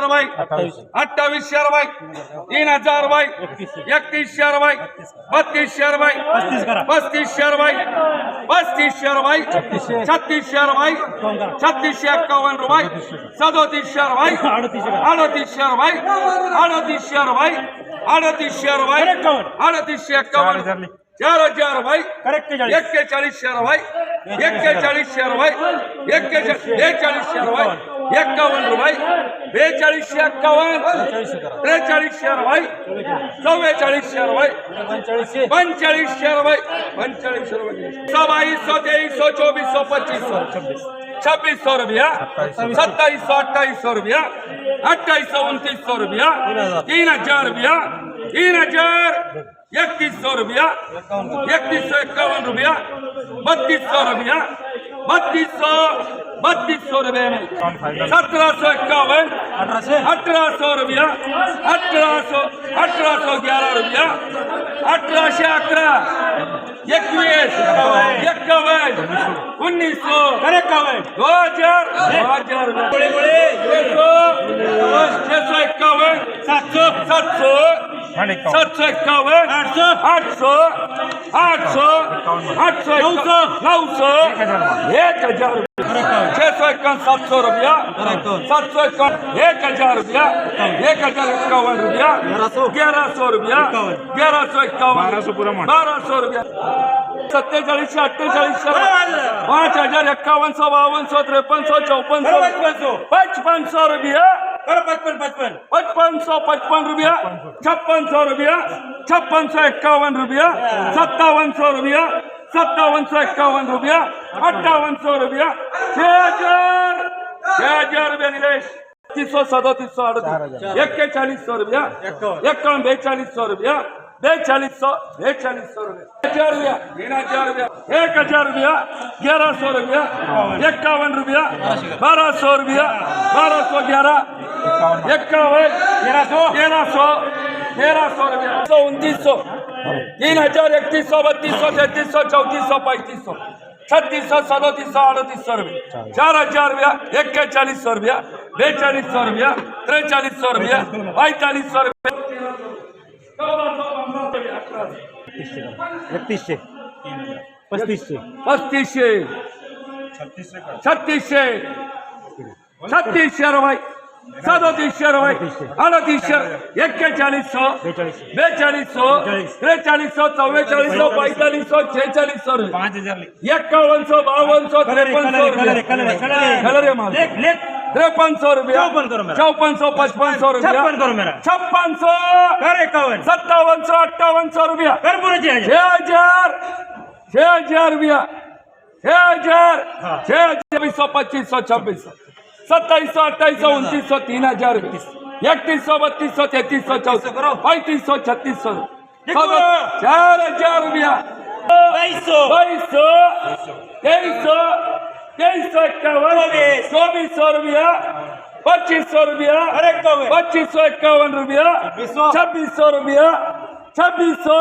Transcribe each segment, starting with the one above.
रुपये अठ्ठावीसशे रुपये तीन हज़ार रुपये एकतीसशे रुपये बत्तीसशे रुपये पस्तीसशे रुपये पस्तीसशे रुपये छत्तीसशे रुपये छत्तीसशे एक्कावन्न रुपये सदोतीसशे रुपये अडतीसशे रुपये अडतीसशे रुपये अडतीसशे रुपये अडतीसशे एक्कावन्न चार हज़ार रुपये एक्केचाळीसशे रुपये एक्केचाळीसशे रुपये एक्केचाळीस बेचाळीसशे रुपये एक्कावन्न चौबीस सौ पच्चीस सौ छब्बीस सौ रुपया सत्ताईस सौ अट्ठाईस सौ रुपया अट्ठाईस सौ उनतीस सौ रुपया तीन हज़ार रुपया तीन हज़ार इकतीस सौ रुपया इकतीस सौ इक्यावन रुपया बत्तीस सौ रुपया बत्तीस सौ बत्तीस सौ रुपये में। सत्रह सौ इक्यावन अठारह सौ? रुपया अठारह सौ अठारह सौ ग्यारह रुपया अठारहशे अकरा एकवीस एक्कावन्न उन्नीस सौ इक्यावन दो हज़ार दो हज़ार छह सौ छह सौ इक्यावन सात सौ सात सौ। सात सौ इक्यावन आठ सौ आठ सौ आठ सौ आठ सौ नौ सौ नौ सौ एक हज़ार छह सौ इक्यावन सात सौ रुपया सात सौ इक्यावन एक हज़ार रुपया एक हज़ार इक्यावन रुपया ग्यारह सौ रुपया ग्यारह सौ इक्यावन बारह सौ रुपया सत्तेचाळीसशे अठ्ठेचाळीसशे पाच हज़ार एक्कावन्न सौ बावन्न सौ त्रेपन्न सौ चौपन्न सौ पचपन सौ रुपया. पचपन सौ पचपन रुपया. छप्पन सौ रुपया. छप्पन सौ इक्यावन रुपया. सत्तावन सौ रुपया. सत्तावन सौ इक्यावन रुपया. अट्ठावन सौ रुपया. छह हजार छह हजार रुपया निलेश. तीस सौ सदोतीस सौ अड़तीस इक्केचालीस सौ रुपया. इक्यावन बेचालीस सौ रुपया. बेचालीस सौ बेचालीस सौ रुपया। हज़ार रुपया तीन हज़ार रुपया एक हज़ार रुपया ग्यारह सौ रुपया इक्यावन रुपया बारह सौ रुपया बारह सौ ग्यारह इक्यावन तेरह सौ। तेरह सौ तेरह सौ रुपया। सौ उनतीस सौ तीन हज़ार इकतीस सौ बत्तीस सौ तैतीस सौ चौतीस सौ पैंतीस सौ छत्तीस सौ सदोतीस सौ अड़तीस सौ रुपया। चार हज़ार रुपया इक्केचालीस सौ रुपया बेचालीस सौ रुपया त्रेचालीस सौ रुपया पैंतालीस सौ रुपया। एकतीसशे. पस्तीसशे. पस्तीसशे. छत्तीसशे छत्तीसशे. रुपये सदोतीसशे रुपये अडतीसशे एक्केचाळीस सौ बेचाळीस सौ त्रेचाळीस सौ चव्वेचाळीस सौ पैंतालीस सौ छेचाळीस सौ रुपये पाच हजार एक्कावन्न सौ बावन्न सौ त्रेपन्न सौ कलर रुपये कलर कलर कलर है माल लेख लेख तिरपन सौ रुपया चौपन करो मेरा। चौपन सौ पचपन सौ रुपया छप्पन करो मेरा। छप्पन सौ कर एकावन्न सत्तावन सौ अट्ठावन सौ रुपया कर पुरेचे आहे. छह हजार छह हजार रुपया छह हजार हाँ। छह हजार चौबीस सौ पच्चीस सौ छब्बीस सौ सत्ताईस सौ अट्ठाईस सौ उनतीस सौ तीन हजार इकतीस सौ बत्तीस सौ तैतीस सौ चौसठ पैंतीस सौ छत्तीस सौ देखो। चार हजार रुपया बाईस सौ बाईस सौ तेईस सौ तेईस सौ इक्यावन चौबीस। चौबीस सौ रुपया पच्चीस सौ रुपया अरे इक्यावन। पच्चीस सौ इक्यावन रुपया छब्बीस सौ। छब्बीस सौ रुपया छब्बीस सौ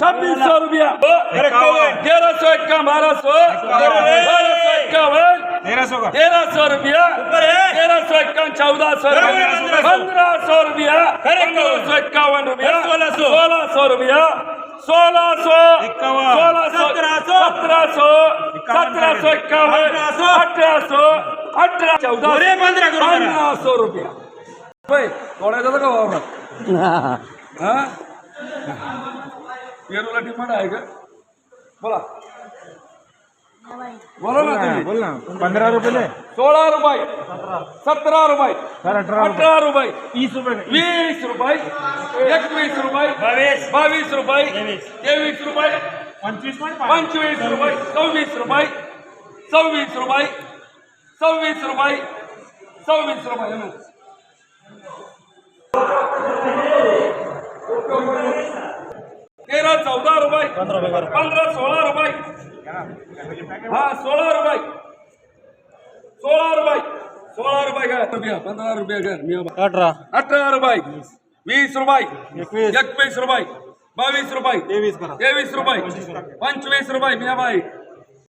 छब्बीस सौ रुपया अरे इक्यावन। तेरह सौ इक्यावन बारह सौ बारह सौ इक्यावन तेरह सौ का तेरह सौ रुपया ऊपर है। तेरह सौ इक्यावन चौदह सौ अरे रुपया पंद्रह सौ। पंद्रह सौ रुपया अरे पंद्रह सौ इक्यावन रुपया अरे सोलह सौ। सोलह सौ रुपया सोलह सौ। सोलह सौ सत्रह सौ। सत्रह सौ इक्यावन सत्रह सौ इक्यावन अठारह सौ। अठारह चौदह पंद्रह सौ. रुपया. होय, तोडायचं होतं का वावरात हा? पेरूला डिमांड आहे का? बोला. बोला ना तुम्ही. बोल ना. पंधरा रुपये सोळा रुपये. सतरा रुपये. अठरा अठरा रुपये. तीस रुपये वीस रुपये. एकवीस रुपये बावीस. बावीस रुपये तेवीस. रुपये पंचवीस पंचवीस रुपये सव्वीस रुपये सव्वीस रुपये सव्वीस रुपये सव्वीस रुपये. तेरा चौदा रुपये पंधरा सोळा रुपये. हा सोळा रुपये. सोळा रुपये. सोळा रुपये पंधरा रुपये अठरा. अठरा रुपये. वीस रुपये. एकवीस. रुपये. बावीस रुपये. तेवीस रुपये. पंचवीस रुपये मी बाई